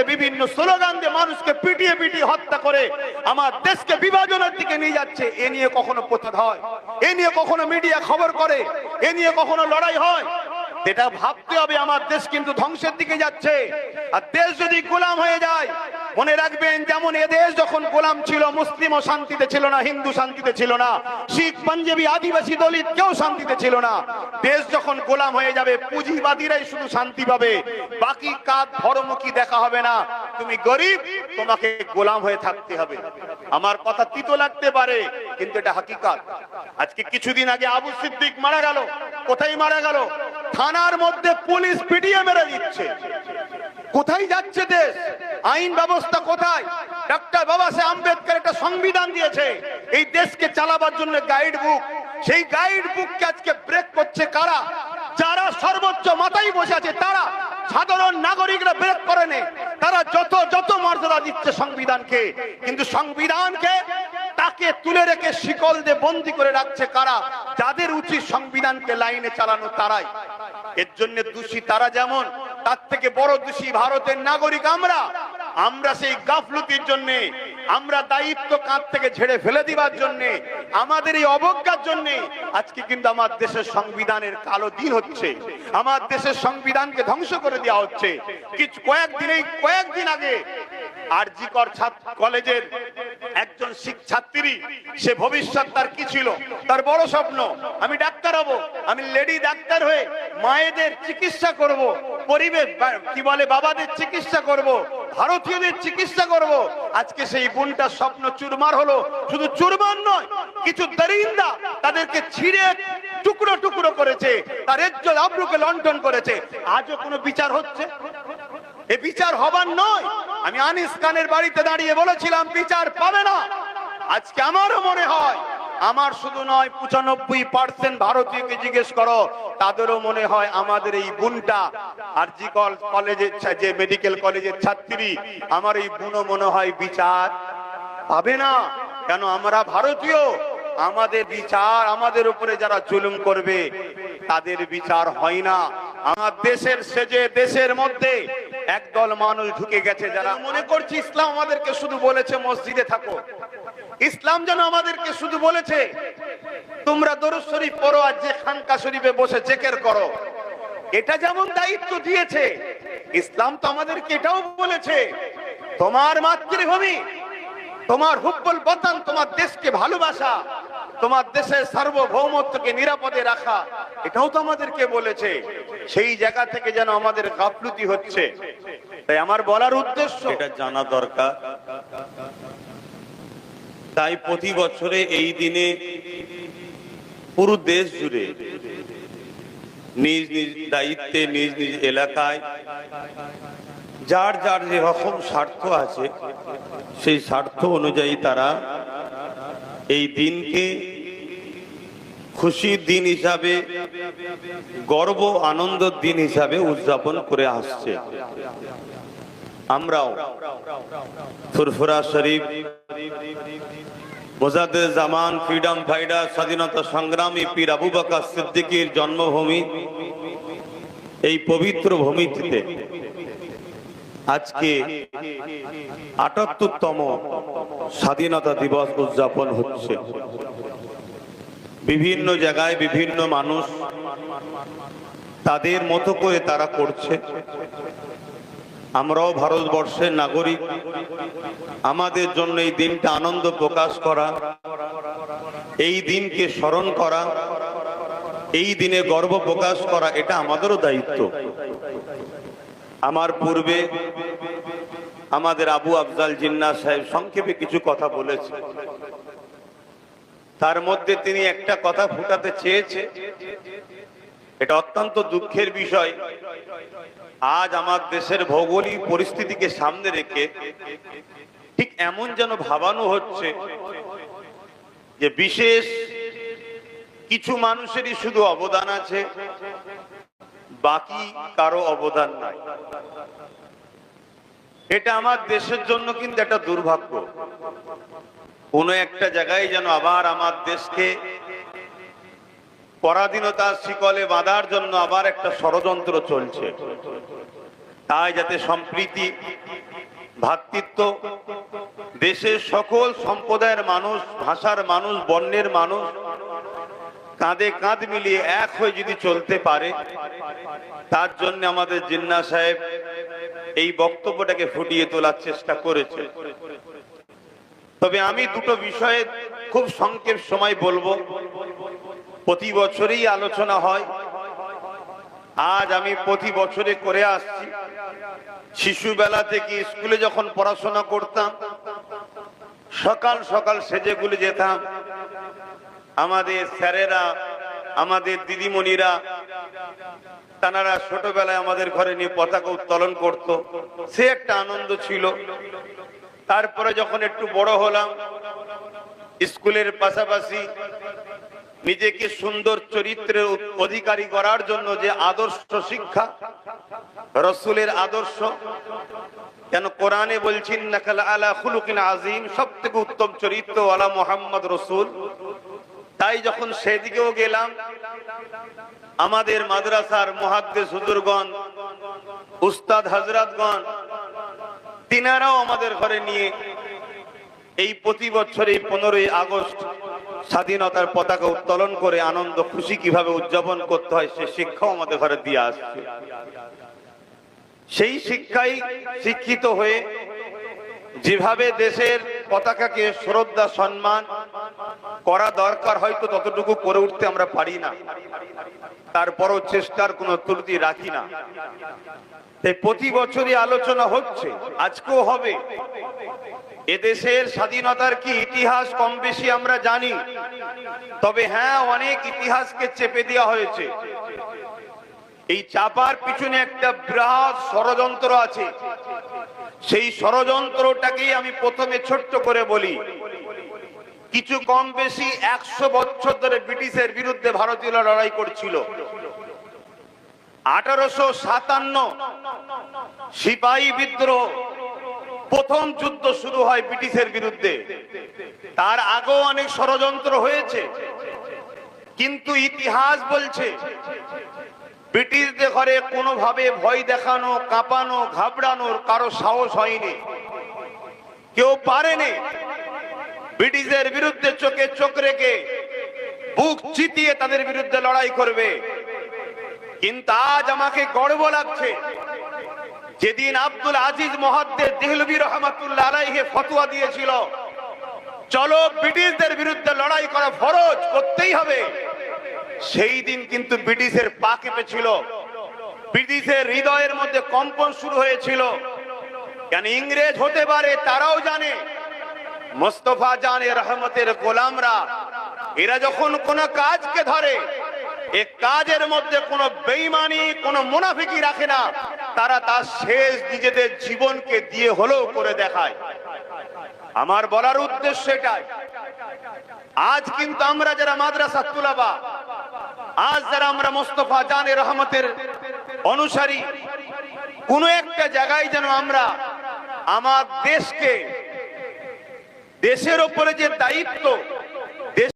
নেতৃত্বে বিভিন্ন স্লোগান দিয়ে মানুষকে পিটিয়ে পিটিয়ে হত্যা করে আমার দেশকে বিভাজনের দিকে নিয়ে যাচ্ছে, এ নিয়ে কখনো প্রচার হয়, এ নিয়ে কখনো মিডিয়া খবর করে, এ নিয়ে কখনো লড়াই হয়। এটা ভাবতে হবে, আমার দেশ কিন্তু ধ্বংসের দিকে যাচ্ছে। আর দেশ যদি গোলাম হয়ে যায় মনে রাখবেন, যেমন এদেশ যখন গোলাম ছিল, মুসলিমও শান্তিতে ছিল না, হিন্দু শান্তিতে ছিল না, শিখ, পাঞ্জাবি, আদিবাসী দলিত কেউ শান্তিতে ছিল না। দেশ যখন গোলাম হয়ে যাবে, পুঁজিবাদীরাই শুধু শান্তি পাবে, বাকি কাজ ধর্মুখী দেখা হবে না। তুমি গরিব, তোমাকে গোলাম হয়ে থাকতে হবে। আমার কথা তিতো লাগতে পারে, কিন্তু এটা হাকিকাত। আজকে কিছুদিন আগে আবু সিদ্দিক মারা গেল। কোথায় মারা গেল? থানার মধ্যে পুলিশ পিটিয়ে মেরে দিচ্ছে। কোথায় যাচ্ছে দেশ? আইন ব্যবস্থা কোথায়? ডাক্তার বাবা সাহেব আম্বেদকর একটা সংবিধান দিয়েছে। এই দেশকে চালাবার জন্য গাইড বুক সেই গাইড বুককে আজকে ব্রেক করছে কারা? যারা সর্বোচ্চ মাথায় বসে আছে, তারা সাধারণ নাগরিকরা ব্রেক করে তারা যত যত মর্যাদা দিচ্ছে সংবিধানকে, কিন্তু সংবিধানকে তাকে তুলে রেখে শিকল দিয়ে বন্দি করে রাখছে কারা? যাদের উচিত সংবিধানকে লাইনে চালানো তারাই। এর জন্য দোষী তারা যেমন, তার থেকে বড় দোষী ভারতের নাগরিক আমরা। আমরা সেই গাফলতির জন্যে, আমরা দায়িত্ব কাঁধ থেকে ঝেড়ে ফেলে দিবার জন্যে, আমাদের এই অবজ্ঞার জন্যে আজকে কিন্তু আমার দেশের সংবিধানের কালো দিন হচ্ছে। আমার দেশের সংবিধানকে ধ্বংস করে দেওয়া হচ্ছে। কিছু কয়েকদিনেই কয়েকদিন আগে আর জিকর ছাত্র কলেজের একজন শিক- ছাত্রী সে ভবিষ্যৎ তার কি ছিল? তার বড় স্বপ্ন, আমি ডাক্তার হব, আমি লেডি ডাক্তার হয়ে মায়েদের চিকিৎসা করব, পরিবেশ কি বলে বাবাদের চিকিৎসা করব, ভারতীয়দের চিকিৎসা করব। আজকে সেই বোনটার স্বপ্ন চুরমার হলো, শুধু চুরমার নয়, কিছু দরিন্দা তাদেরকে ছিঁড়ে টুকরো টুকরো করেছে, তার এজ্জল আব্রুকে লন্ঠন করেছে। আজও কোনো বিচার হচ্ছে? এ বিচার হবার নয় আমি আনিস খানের বাড়িতে দাঁড়িয়ে বলেছিলাম, বিচার পাবে না। আজকে আমারও মনে হয়? আমার শুধু নয়, পঁচানব্বই পার্সেন্ট ভারতীয়কে জিজ্ঞেস করো, তাদেরও মনে হয় আমাদের এই বোনটা। আর জি কল- কলেজের যে মেডিকেল কলেজের ছাত্রী, আমার এই বোনও মনে হয় বিচার পাবে না। কেন আমরা ভারতীয়? আমাদের বিচার আমাদের উপরে যারা জুলুম করবে, তাদের বিচার হয় না। আমার দেশের সেজে দেশের মধ্যে একদল মানুষ ঢুকে গেছে যারা মনে করছি ইসলাম আমাদেরকে শুধু বলেছে মসজিদে থাকো। ইসলাম যেন আমাদেরকে শুধু বলেছে, তোমরা দরুদ শরীফ পড়ো আর যে খানকা শরীফে বসে জেকের করো। এটা যেমন দায়িত্ব দিয়েছে, ইসলাম তো আমাদেরকে এটাও বলেছে, তোমার মাতৃভূমি, তোমার হুব্বুল বতন, তোমার দেশকে ভালোবাসা, তোমার দেশের সার্বভৌমত্বকে নিরাপদে রাখা, এটাও তো আমাদেরকে বলেছে। সেই জায়গা থেকে যেন আমাদের গাফলুতি হচ্ছে। তাই আমার বলার উদ্দেশ্য এটা জানা দরকার। তাই প্রতি বছরে এই দিনে পুরো দেশ জুড়ে নিজ নিজ দায়িত্বে, নিজ নিজ এলাকায় যার যার যে রকম স্বার্থ আছে, সেই স্বার্থ অনুযায়ী তারা এই দিনকে খুশির দিন হিসাবে গর্ব আনন্দের দিন হিসাবে উদযাপন করে আসছে। আমরাও ফুরফুরা শরীফ মোজাদ্দের জামান, ফ্রিডম ফাইডার স্বাধীনতা সংগ্রামী পীর আবু বাকা সিদ্দিকীর জন্মভূমি, এই পবিত্র ভূমিতে আজকে আটাত্তরতম স্বাধীনতা দিবস উদযাপন হচ্ছে। বিভিন্ন জায়গায় বিভিন্ন মানুষ তাদের মতো করে তারা করছে। আমরাও ভারতবর্ষের নাগরিক। আমাদের জন্য এই দিনটা আনন্দ প্রকাশ করা, এই দিনকে স্মরণ করা, এই দিনে গর্ব প্রকাশ করা, এটা আমাদেরও দায়িত্ব। আমার পূর্বে আমাদের আবু আফজাল জিন্না সাহেব সংক্ষেপে কিছু কথা বলেছে তার মধ্যে তিনি একটা কথা ফুটাতে চেয়েছে। এটা অত্যন্ত দুঃখের বিষয়। আজ আমার দেশের ভৌগোলিক পরিস্থিতিকে সামনে রেখে ঠিক এমন যেন ভাবানো হচ্ছে যে বিশেষ কিছু মানুষেরই শুধু অবদান আছে, বাকি কারও অবদান নাই। এটা আমার দেশের জন্য কিন্তু একটা দুর্ভাগ্য। কোনো একটা জায়গায় যেন আবার আমার দেশকে পরাধীনতার শিকলে বাঁধার জন্য আবার একটা ষড়যন্ত্র চলছে। তাই যাতে সম্প্রীতি ভ্রাতৃত্ব দেশের সকল সম্প্রদায়ের মানুষ, ভাষার মানুষ, বর্ণের মানুষ কাঁধে কাঁধ মিলিয়ে এক হয়ে যদি চলতে পারে, তার জন্য আমাদের জিন্না সাহেব এই বক্তব্যটাকে ফুটিয়ে তোলার চেষ্টা করেছে তবে আমি দুটো বিষয়ে খুব সংক্ষেপ সময় বলব। প্রতি বছরেই আলোচনা হয়। আজ আমি প্রতি বছরে করে আসছি। শিশুবেলা থেকে স্কুলে যখন পড়াশোনা করতাম, সকাল সকাল সেজেগুলি যেতাম। আমাদের স্যারেরা, আমাদের দিদিমণিরা তানারা ছোটবেলায় আমাদের ঘরে নিয়ে পতাকা উত্তোলন করত। সে একটা আনন্দ ছিল। তারপরে যখন একটু বড় হলাম, স্কুলের পাশাপাশি নিজেকে সুন্দর চরিত্রের অধিকারী করার জন্য যে আদর্শ শিক্ষা, রসুলের আদর্শ, কেন কোরআনে বলছেন নাকাল আলা খুলুকিন আজিম সব থেকে উত্তম চরিত্র আলা মোহাম্মদ রসুল। তাই যখন সেদিকেও গেলাম, আমাদের মাদ্রাসার মহাদ্দেশ হুজুরগণ, উস্তাদ হজরতগণ তিনারাও আমাদের ঘরে নিয়ে এই প্রতি বছর এই পনেরোই আগস্ট স্বাধীনতার পতাকা উত্তোলন করে আনন্দ, খুশি কীভাবে উদযাপন করতে হয় সে শিক্ষাও আমাদের ঘরে দিয়ে আসছে। সেই শিক্ষাই শিক্ষিত হয়ে যেভাবে দেশের পতাকাকে শ্রদ্ধা, সম্মান করা দরকার হয়তো ততটুকু করে উঠতে আমরা পারি না। তারপরও চেষ্টার কোনো ত্রুটি রাখি না। তাই প্রতি বছরই আলোচনা হচ্ছে, আজকেও হবে। এদেশের স্বাধীনতার কি ইতিহাস কম বেশি আমরা জানি, তবে হ্যাঁ অনেক ইতিহাসকে চেপে দেওয়া হয়েছে। এই চাপার পিছনে একটা বৃহৎ ষড়যন্ত্র আছে। সেই ষড়যন্ত্রটাকেই আমি প্রথমে ছোট্ট করে বলি। কিছু কম বেশি একশো বছর ধরে ব্রিটিশের বিরুদ্ধে ভারতীয়রা লড়াই করছিল। আঠারোশো সাতান্ন সিপাহী বিদ্রোহ প্রথম যুদ্ধ শুরু হয় ব্রিটিশের বিরুদ্ধে। তার আগেও অনেক ষড়যন্ত্র হয়েছে। কিন্তু ইতিহাস বলছে, ব্রিটিশদের ঘরে কোনোভাবে ভয় দেখানো, কাঁপানো, ঘাবড়ানোর কারও সাহস হয়নি। কেউ পারেনি ব্রিটিশদের বিরুদ্ধে চোখে চোখ রেখে বুক চিতিয়ে তাদের বিরুদ্ধে লড়াই করবে। কিন্তু আজ আমাকে গর্ব লাগছে যেদিন আব্দুল আজিজ মহাদ্দের দেহলবি রহমাতুল্লাহ আলাইহে ফতোয়া দিয়েছিল, চলো ব্রিটিশদের বিরুদ্ধে লড়াই করা ফরজ করতেই হবে। সেই দিন কিন্তু ব্রিটিশের পা কেঁপেছিল ব্রিটিশের হৃদয়ের মধ্যে কম্পন শুরু হয়েছিল। কেন ইংরেজ হতে পারে তারাও জানে। মোস্তফা জানে রহমতের গোলামরা। এরা যখন কোন কাজকে ধরে, এ কাজের মধ্যে কোনো বেইমানি কোনো মুনাফিকি রাখে না। তারা তার শেষ নিজেদের জীবনকে দিয়ে হলেও করে দেখায়। আমার বলার উদ্দেশ্য এটাই। আজ কিন্তু আমরা যারা মাদ্রাসা তুলাবা, আজ যারা আমরা মোস্তফা জানে রহমতের অনুসারী, কোন একটা জায়গায় যেন আমরা আমার দেশকে, দেশের ওপরে যে দায়িত্ব